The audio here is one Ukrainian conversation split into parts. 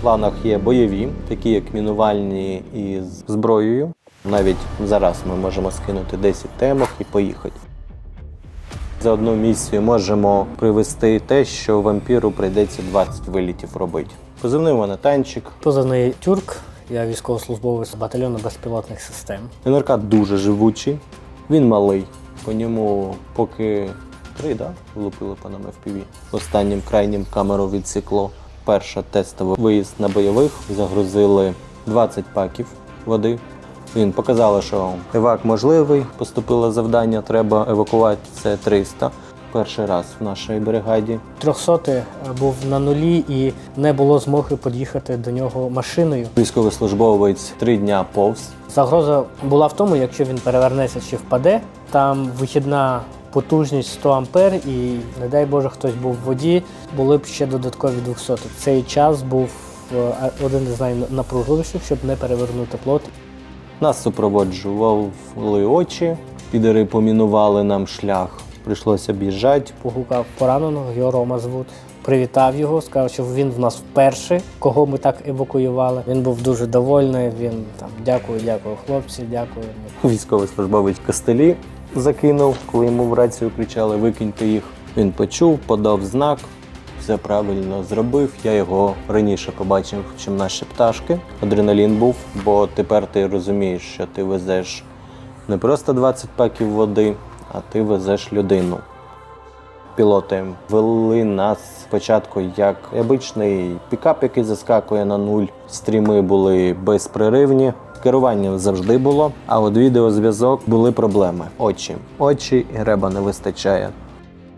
планах є бойові, такі як мінувальні і з зброєю. Навіть зараз ми можемо скинути 10 темок і поїхати. За одну місію можемо привести те, що вампіру прийдеться 20 вилітів робити. Позивний мене танчик. Позивний тюрк, я військовослужбовець батальйону безпілотних систем. НРК дуже живучий, він малий. По ньому поки три, да? влупили по нам FPV. Останнім крайнім камеру відсікло. Перша тестовий виїзд на бойових. Загрузили 20 паків води. Він показав, що евак можливий. Поступило завдання, треба евакувати це 300. Перший раз в нашій бригаді. Трьохсотий був на нулі і не було змоги під'їхати до нього машиною. Військовослужбовець три дня повз. Загроза була в тому, якщо він перевернеться чи впаде, там вихідна потужність 100 ампер, і не дай Боже, хтось був в воді, були б ще додаткові 200. Цей час був е, один із найнапружливіших, щоб не перевернути плот. Нас супроводжували очі, підери помінували нам шлях. Прийшлося об'їжджати. Погукав пораненого, його Рома звуть. Привітав його, сказав, що він в нас вперше, кого ми так евакуювали. Він був дуже довольний. Він там дякую, дякую, хлопці, дякую. Військовослужбовець костелі закинув, коли йому в рацію кричали Викиньте їх. Він почув, подав знак, все правильно зробив. Я його раніше побачив, чим наші пташки. Адреналін був, бо тепер ти розумієш, що ти везеш не просто 20 паків води, а ти везеш людину. Пілоти вели нас спочатку як обичний пікап, який заскакує на нуль. Стріми були безпреривні. Керування завжди було, а от відеозв'язок були проблеми. Очі. Очі і реба не вистачає.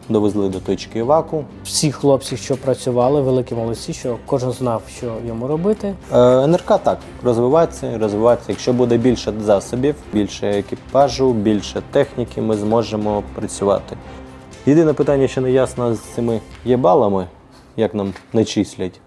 Довезли до точки еваку. Всі хлопці, що працювали, великі молодці, що кожен знав, що йому робити. Е, НРК так, розвиватися, і розвиватися. Якщо буде більше засобів, більше екіпажу, більше техніки, ми зможемо працювати. Єдине питання, що не ясно з цими єбалами, як нам не числять.